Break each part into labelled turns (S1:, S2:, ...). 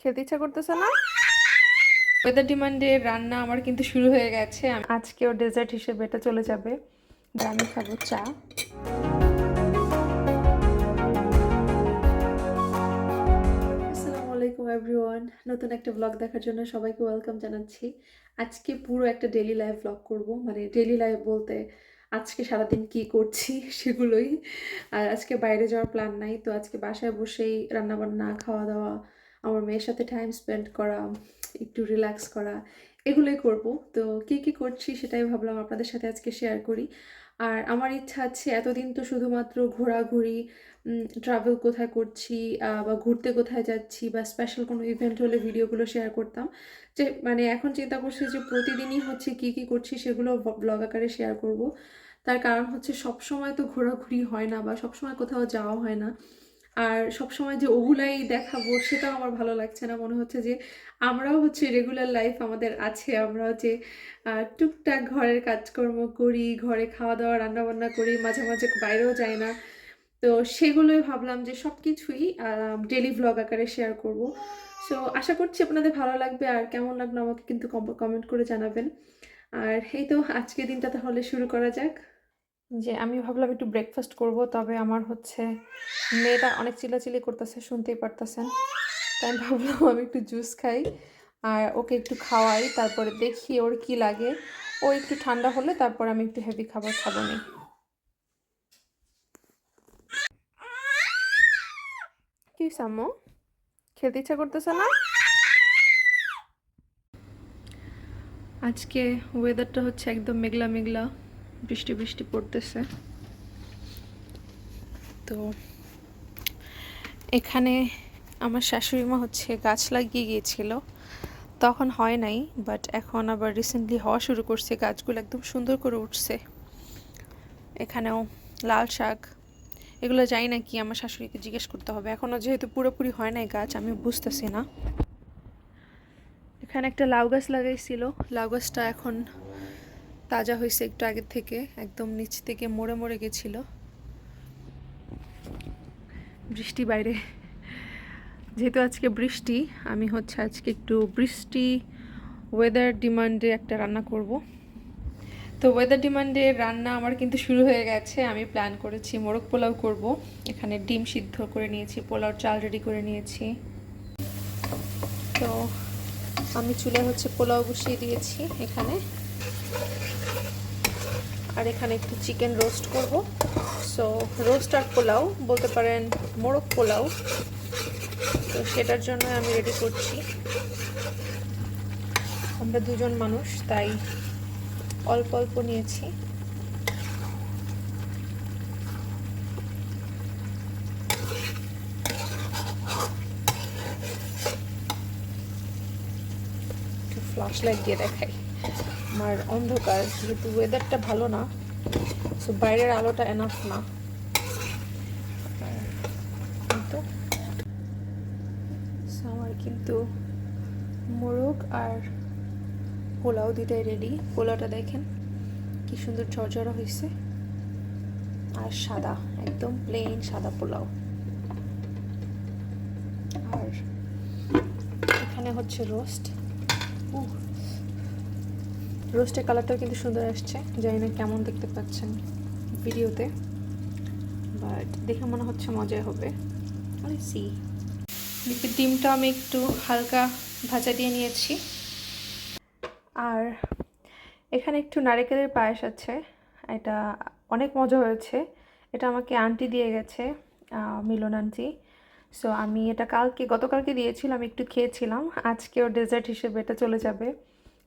S1: খেতে ইচ্ছা করতেছে না? ওয়েদার ডিমান্ডে রান্না আমার কিন্তু শুরু হয়ে গেছে। আজকেও ডেজার্ট হিসেবে এটা চলে যাবে। আমি খাব চা। আসসালামু আলাইকুম এভরিওয়ান নতুন একটা ব্লগ দেখার জন্য সবাইকে ওয়েলকাম জানাচ্ছি। আজকে পুরো একটা ডেলি লাইফ ব্লগ করব। মানে ডেলি লাইফ বলতে আজকে সারাদিন কি করছি সেগুলোই। আর আজকে বাইরে যাওয়ার প্ল্যান নাই তো আজকে বাসায় বসেই রান্নাবান্না খাওয়া দাওয়া আমার মেয়ের সাথে টাইম স্পেন্ড করা, একটু রিল্যাক্স করা, এগুলোই করব। তো কি কি করছি সেটাই ভাবলাম আপনাদের সাথে আজকে শেয়ার করি। আর আমার ইচ্ছা আছে এতদিন তো শুধুমাত্র ঘোরাঘুরি ট্রাভেল কোথায় করছি বা ঘুরতে কোথায় যাচ্ছি, বা স্পেশাল কোনো ইভেন্ট হলে ভিডিওগুলো শেয়ার করতাম। যে মানে এখন চিন্তা করছি যে প্রতিদিনই হচ্ছে কি কি করছি সেগুলো ব্লগ আকারে শেয়ার করব। তার কারণ হচ্ছে সব সময় তো ঘোরাঘুরি হয় না বা সব সময় কোথাও যাওয়া হয় না। আর সব সময় যে ওগুলাই দেখাবো সেটাও আমার ভালো লাগছে না। মনে হচ্ছে যে আমরাও হচ্ছে রেগুলার লাইফ আমাদের আছে। আমরা যে টুকটাক ঘরের কাজকর্ম করি, ঘরে খাওয়া দাওয়া রান্না বান্না করি, মাঝে মাঝে বাইরেও যাই না। তো সেগুলোই ভাবলাম যে সব কিছুই ডেলি ভ্লগ আকারে শেয়ার করব। সো আশা করছি আপনাদের ভালো লাগবে আর কেমন লাগল আমাকে কিন্তু কমেন্ট করে জানাবেন। আর এই তো আজকে দিনটা তাহলে শুরু করা যাক। যে আমি ভাবলাম একটু ব্রেকফাস্ট করব, তবে আমার হচ্ছে মেয়েটা অনেক চিলাচিলি করতেছে, শুনতেই পারতেছেন। তাই ভাবলাম আমি একটু জুস খাই আর ওকে একটু খাওয়াই, তারপরে দেখি ওর কি লাগে। ও একটু ঠান্ডা হলে তারপর আমি একটু হেভি খাবার খাব নি। কি সাম্মু খেতে ইচ্ছা করতেছে না? আজকে ওয়েদারটা হচ্ছে একদম মেঘলা মেঘলা বৃষ্টি বৃষ্টি পড়তেছে। তো এখানে আমার শাশুড়ি মা হচ্ছে গাছ লাগিয়ে গিয়েছিল। তখন হয় নাই বাট এখন আবার রিসেন্টলি হওয়া শুরু করছে, গাছগুলো একদম সুন্দর করে উঠছে। এখানেও লাল শাক, এগুলো জানি না কি আমার শাশুড়িকে জিজ্ঞেস করতে হবে। এখনও যেহেতু পুরোপুরি হয় নাই গাছ, আমি বুঝতেছি না। এখানে একটা লাউ গাছ লাগাইছিল, লাউ গাছটা এখন তাজা হয়েছে একটু আগের থেকে, একদম নিচ থেকে মরে মরে গেছিল। বৃষ্টি বাইরে। যেহেতু আজকে বৃষ্টি, আমি হচ্ছে আজকে একটু বৃষ্টি ওয়েদার ডিমান্ডে একটা রান্না করব। তো ওয়েদার ডিমান্ডে রান্না আমার কিন্তু শুরু হয়ে গেছে। আমি প্ল্যান করেছি মোরগ পোলাও করব। এখানে ডিম সিদ্ধ করে নিয়েছি পোলাও চাল রেডি করে নিয়েছি। তো আমি চুলে হচ্ছে পোলাও বসিয়ে দিয়েছি এখানে। আর এখানে একটু চিকেন রোস্ট করব। সো রোস্ট আর পোলাও, বলতে পারেন মোরগ পোলাও। তো সেটার জন্য আমি রেডি করছি। আমরা দুজন মানুষ, তাই অল্প অল্প নিয়েছি। ফ্লাশ লাইট দিয়ে দেখাই। আমার অন্ধকার, যেহেতু ওয়েদারটা ভালো না সো বাইরের আলোটা এনাফ না। তো আমার কিন্তু মোরগ আর পোলাও দুটাই রেডি পোলাওটা দেখেন, কি সুন্দর ঝরঝরা হয়েছে আর সাদা, একদম প্লেন সাদা পোলাও। আর এখানে হচ্ছে রোস্ট রোস্টের কালারটাও কিন্তু সুন্দর আসছে। জানি না কেমন দেখতে পাচ্ছেন ভিডিওতে বাট দেখে মনে হচ্ছে মজাই হবে। সি ডিমটা আমি একটু হালকা ভাজা দিয়ে নিয়েছি। আর এখানে একটু নারকেলের পায়েস আছে। এটা অনেক মজা হয়েছে। এটা আমাকে আন্টি দিয়ে গেছে মিলন আন্টি সো আমি এটা কালকে, গতকালকে দিয়েছিলাম একটু খেয়েছিলাম। আজকেও ডেজার্ট হিসেবে এটা চলে যাবে।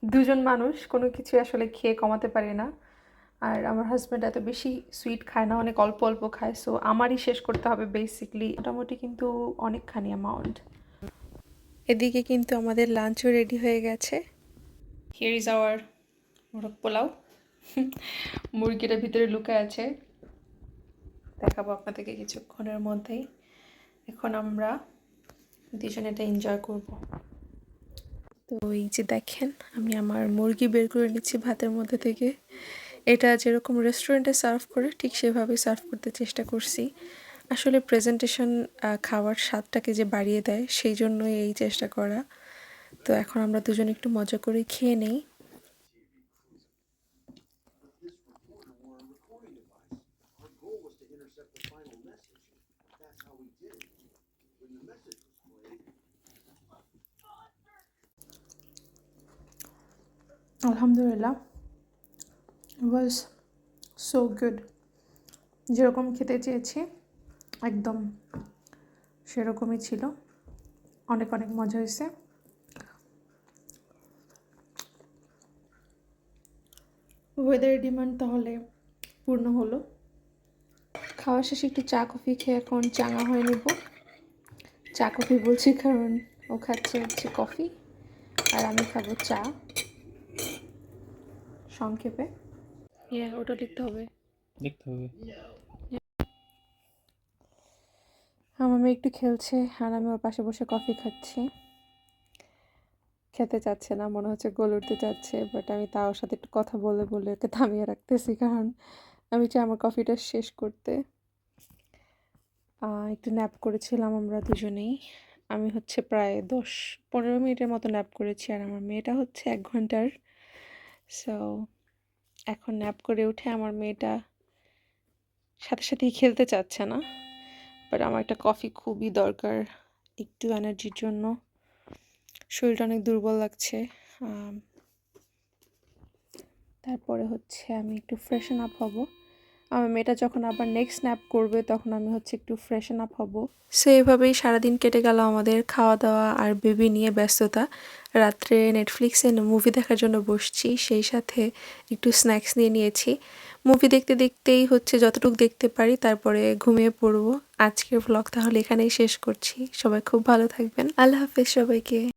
S1: দুজন মানুষ, কোনো কিছু আসলে খেয়ে কমাতে পারি না। আর আমার হাজব্যান্ড এত বেশি সুইট খায় না, অনেক অল্প অল্প খায় সো আমারই শেষ করতে হবে বেসিকলি মোটামুটি কিন্তু অনেকখানি অ্যামাউন্ট এদিকে কিন্তু আমাদের লাঞ্চও রেডি হয়ে গেছে। হিয়ার ইজ আওয়ার মোরগ পোলাও। মুরগিটা ভিতরে লুকায় আছে। দেখাবো আপনাদেরকে কিছুক্ষণের মধ্যেই। এখন আমরা দুজনে এটা এনজয় করব। তো এই যে দেখেন, আমি আমার মুরগি বের করে নিচ্ছি ভাতের মধ্যে থেকে। এটা যেরকম রেস্টুরেন্টে সার্ভ করে, ঠিক সেভাবেই সার্ভ করতে চেষ্টা করছি। আসলে প্রেজেন্টেশন খাওয়ার স্বাদটাকে যে বাড়িয়ে দেয়, সেই জন্যই এই চেষ্টা করা। তো এখন আমরা দুজন একটু মজা করে খেয়ে নেই। আলহামদুলিল্লাহ ওয়াজ সো গুড যেরকম খেতে চেয়েছি, একদম সেরকমই ছিল। অনেক অনেক মজা হয়েছে। ওয়েদারের ডিমান্ড তাহলে পূর্ণ হলো। খাওয়া শেষে একটু চা, কফি খেয়ে এখন চাঙা হয়ে নেব। চা, কফি বলছি কারণ ও খাচ্ছে হচ্ছে কফি, আর আমি খাব চা। সংক্ষেপে? ইয়ে ওটা লিখতে হবে।
S2: দেখতে হবে।
S1: আমার মেয়ে একটু খেলছে আর আমি ওর পাশে বসে কফি খাচ্ছি। খেতে চাচ্ছে না মনে হচ্ছে গোল উঠতে চাচ্ছে বাট আমি তার ওর সাথে একটু কথা বলে বলে ওকে থামিয়ে রাখতেছি কারণ আমি চাই আমার কফিটা শেষ করতে। একটু ন্যাপ করেছিলাম আমরা দুজনেই। আমি হচ্ছে প্রায় দশ পনেরো মিনিটের মতো ন্যাপ করেছি আর আমার মেয়েটা হচ্ছে এক ঘণ্টার সো এখন ন্যাপ করে উঠে আমার মেয়েটা সাথে সাথেই খেলতে চাচ্ছে না বাট আমার একটা কফি খুবই দরকার একটু এনার্জির জন্য। শরীরটা অনেক দুর্বল লাগছে তারপরে হচ্ছে আমি একটু ফ্রেশন আপ হব। আমার মেয়েটা যখন আবার নেক্সট স্ন্যাপ করবে, তখন আমি হচ্ছে একটু ফ্রেশন আপ হব। সো এভাবেই সারাদিন কেটে গেল আমাদের খাওয়া দাওয়া আর বেবি নিয়ে ব্যস্ততা। রাত্রে নেটফ্লিক্সে মুভি দেখার জন্য বসছি, সেই সাথে একটু স্ন্যাক্স নিয়ে নিয়েছি। মুভি দেখতে দেখতেই হচ্ছে যতটুকু দেখতে পারি, তারপরে ঘুমিয়ে পড়ব। আজকের ভ্লগ তাহলে এখানেই শেষ করছি। সবাই খুব ভালো থাকবেন। আল্লাহ হাফেজ সবাইকে।